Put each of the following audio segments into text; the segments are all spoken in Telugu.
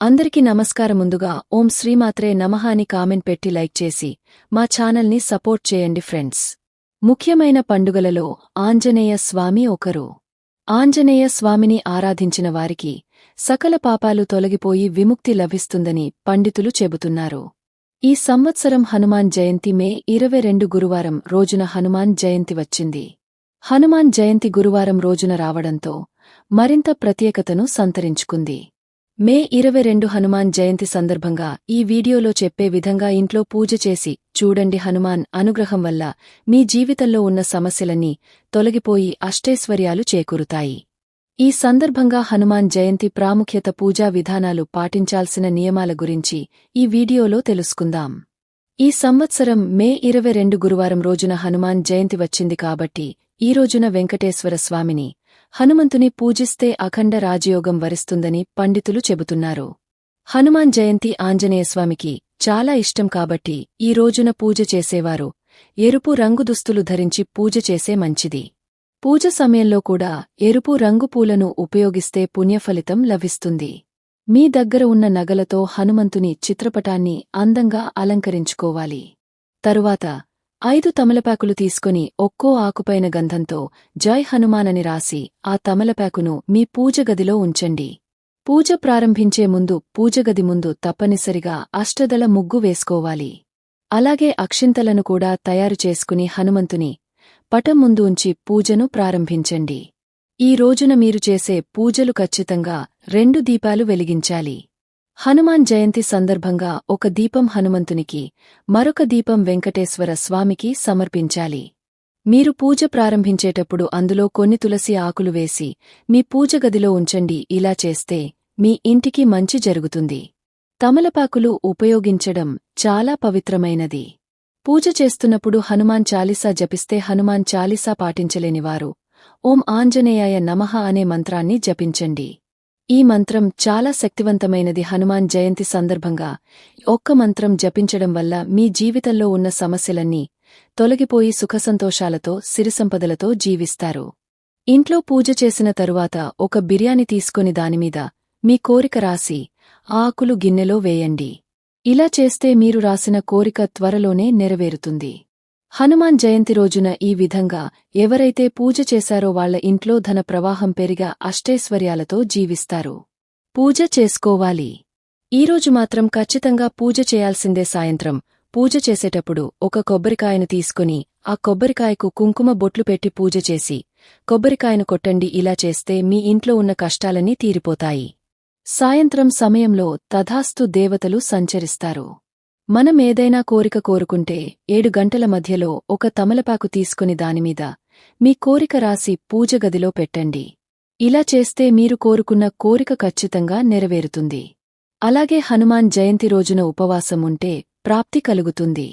అందరికీ నమస్కారం ముందుగా ఓం శ్రీమాత్రే నమః అని కామెంట్ పెట్టి లైక్ చేసి మా ఛానల్ని సపోర్ట్ చేయండి ఫ్రెండ్స్. ముఖ్యమైన పండుగలలో ఆంజనేయ స్వామి ఒకరు. ఆంజనేయ స్వామిని ఆరాధించిన వారికి సకల పాపాలు తొలగిపోయి విముక్తి లభిస్తుందని పండితులు చెబుతున్నారు. ఈ సంవత్సరం హనుమాన్ జయంతి మే ఇరవై రెండు గురువారం రోజున హనుమాన్ జయంతి వచ్చింది. హనుమాన్ జయంతి గురువారం రోజున రావడంతో మరింత ప్రత్యేకతను సంతరించుకుంది. మే ఇరవై రెండు హనుమాన్ జయంతి సందర్భంగా ఈ వీడియోలో చెప్పే విధంగా ఇంట్లో పూజ చేసి చూడండి హనుమాన్ అనుగ్రహం వల్ల మీ జీవితంలో ఉన్న సమస్యలన్నీ తొలగిపోయి అష్టైశ్వర్యాలు చేకూరుతాయి. ఈ సందర్భంగా హనుమాన్ జయంతి ప్రాముఖ్యత పూజా విధానాలు పాటించాల్సిన నియమాల గురించి ఈ వీడియోలో తెలుసుకుందాం. ఈ సంవత్సరం మే ఇరవై రెండు గురువారం రోజున హనుమాన్ జయంతి వచ్చింది కాబట్టి ఈ రోజున వెంకటేశ్వర స్వామిని హనుమంతుని పూజిస్తే అఖండ రాజయోగం వరిస్తుందని పండితులు చెబుతున్నారు. హనుమాన్ జయంతి ఆంజనేయస్వామికి చాలా ఇష్టం కాబట్టి ఈ రోజున పూజ చేసేవారు. ఎరుపు రంగు దుస్తులు ధరించి పూజ చేసే మంచిది. పూజ సమయంలో కూడా ఎరుపు రంగు పూలను ఉపయోగిస్తే పుణ్యఫలితం లభిస్తుంది. మీ దగ్గర ఉన్న నగలతో హనుమంతుని చిత్రపటాన్ని అందంగా అలంకరించుకోవాలి. తరువాత ఐదు తమలపాకులు తీసుకుని ఒక్కో ఆకుపైన గంధంతో జై హనుమానని రాసి ఆ తమలపాకును మీ పూజగదిలో ఉంచండి. పూజ ప్రారంభించే ముందు పూజగది ముందు తప్పనిసరిగా అష్టదల ముగ్గు వేసుకోవాలి. అలాగే అక్షింతలను కూడా తయారు చేసుకుని హనుమంతుని పటం ముందు ఉంచి పూజను ప్రారంభించండి. ఈ రోజున మీరు చేసే పూజలు ఖచ్చితంగా రెండు దీపాలు వెలిగించాలి. హనుమాన్ జయంతి సందర్భంగా ఒక దీపం హనుమంతునికి మరొక దీపం వెంకటేశ్వర స్వామికి సమర్పించాలి. మీరు పూజ ప్రారంభించేటప్పుడు అందులో కొన్ని తులసి ఆకులు వేసి మీ పూజ గదిలో ఉంచండి ఇలా చేస్తే మీ ఇంటికి మంచి జరుగుతుంది. తమలపాకులు ఉపయోగించడం చాలా పవిత్రమైనది. పూజ చేస్తున్నప్పుడు హనుమాన్ చాలీసా జపిస్తే హనుమాన్ చాలీసా పాటించలేనివారు. ఓం ఆంజనేయాయ నమః అనే మంత్రాన్ని జపించండి. ఈ మంత్రం చాలా శక్తివంతమైనది హనుమాన్ జయంతి సందర్భంగా. ఒక్క మంత్రం జపించడం వల్ల మీ జీవితంలో ఉన్న సమస్యలన్నీ తొలగిపోయి సుఖసంతోషాలతో సిరిసంపదలతో జీవిస్తారు. ఇంట్లో పూజ చేసిన తరువాత ఒక బిర్యానీ తీసుకొని దానిమీద మీ కోరిక రాసి ఆకులు గిన్నెలో వేయండి. ఇలా చేస్తే మీరు రాసిన కోరిక త్వరలోనే నెరవేరుతుంది. హనుమాన్ జయంతి రోజున ఈ విధంగా ఎవరైతే పూజ చేశారో వాళ్ళ ఇంట్లో ధన ప్రవాహం పెరిగా అష్టైశ్వర్యాలతో జీవిస్తారు. పూజ చేసుకోవాలి. ఈరోజు మాత్రం ఖచ్చితంగా పూజ చేయాల్సిందే సాయంత్రం. పూజ చేసేటప్పుడు ఒక కొబ్బరికాయను తీసుకుని ఆ కొబ్బరికాయకు కుంకుమ బొట్లు పెట్టి పూజ చేసి కొబ్బరికాయను కొట్టండి ఇలా చేస్తే మీ ఇంట్లో ఉన్న కష్టాలన్నీ తీరిపోతాయి. సాయంత్రం సమయంలో తథాస్తు దేవతలు సంచరిస్తారు. మనం ఏదైనా కోరిక కోరుకుంటే ఏడు గంటల మధ్యలో ఒక తమలపాకు తీసుకుని దానిమీద మీ కోరిక రాసి పూజగదిలో పెట్టండి. ఇలా చేస్తే మీరు కోరుకున్న కోరిక ఖచ్చితంగా నెరవేరుతుంది. అలాగే హనుమాన్ జయంతి రోజున ఉపవాసం ఉంటే ప్రాప్తి కలుగుతుంది.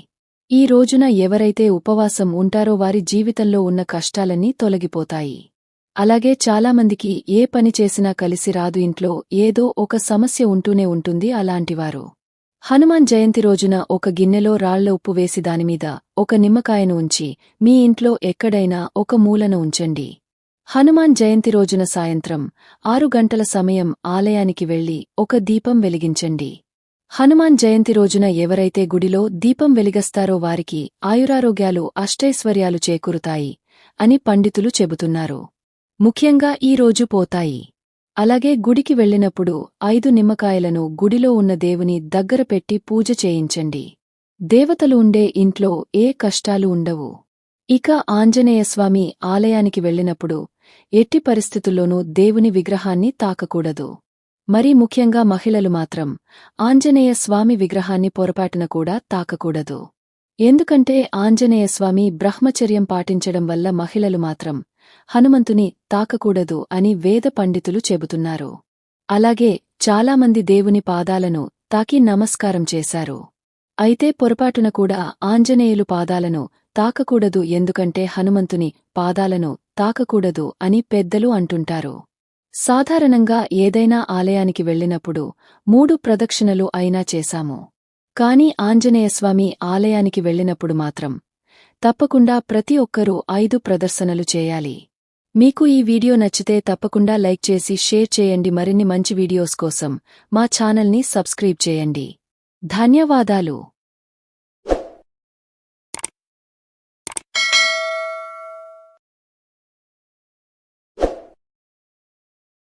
ఈ రోజున ఎవరైతే ఉపవాసం ఉంటారో వారి జీవితంలో ఉన్న కష్టాలన్నీ తొలగిపోతాయి. అలాగే చాలామందికి ఏ పని చేసినా కలిసి రాదు ఇంట్లో ఏదో ఒక సమస్య ఉంటూనే ఉంటుంది అలాంటివారు. హనుమాన్ జయంతి రోజున ఒక గిన్నెలో రాళ్ళ ఉప్పు వేసి దానిమీద ఒక నిమ్మకాయను ఉంచి మీ ఇంట్లో ఎక్కడైనా ఒక మూలన ఉంచండి. హనుమాన్ జయంతి రోజున సాయంత్రం ఆరు గంటల సమయం ఆలయానికి వెళ్ళి ఒక దీపం వెలిగించండి. హనుమాన్ జయంతి రోజున ఎవరైతే గుడిలో దీపం వెలిగస్తారో వారికి ఆయురారోగ్యాలు అష్టైశ్వర్యాలు చేకూరుతాయి అని పండితులు చెబుతున్నారు. ముఖ్యంగా ఈ రోజు పోతాయి. అలాగే గుడికి వెళ్ళినప్పుడు ఐదు నిమ్మకాయలను గుడిలో ఉన్న దేవుని దగ్గర పెట్టి పూజ చేయించండి. దేవతలు ఉండే ఇంట్లో ఏ కష్టాలు ఉండవు. ఇక ఆంజనేయస్వామి ఆలయానికి వెళ్ళినప్పుడు ఎట్టి పరిస్థితుల్లోనూ దేవుని విగ్రహాన్ని తాకకూడదు. మరీ ముఖ్యంగా మహిళలు మాత్రం ఆంజనేయస్వామి విగ్రహాన్ని పొరపాటున కూడా తాకకూడదు. ఎందుకంటే ఆంజనేయస్వామి బ్రహ్మచర్యం పాటించడం వల్ల మహిళలు మాత్రం హనుమంతుని తాకకూడదు అని వేద పండితులు చెబుతున్నారు. అలాగే చాలామంది దేవుని పాదాలను తాకి నమస్కారం చేశారు. అయితే పొరపాటున కూడా ఆంజనేయులు పాదాలను తాకకూడదు ఎందుకంటే హనుమంతుని పాదాలను తాకకూడదు అని పెద్దలు అంటుంటారు. సాధారణంగా ఏదైనా ఆలయానికి వెళ్ళినప్పుడు మూడు ప్రదక్షిణలు అయినా చేశాము. కాని ఆంజనేయస్వామి ఆలయానికి వెళ్ళినప్పుడు మాత్రం తప్పకుండా ప్రతి ఒక్కరూ ఐదు ప్రదర్శనలు చేయాలి. మీకు ఈ వీడియో నచ్చితే తప్పకుండా లైక్ చేసి షేర్ చేయండి. మరిన్ని మంచి వీడియోస్ కోసం మా ఛానల్ని సబ్స్క్రైబ్ చేయండి. ధన్యవాదాలు.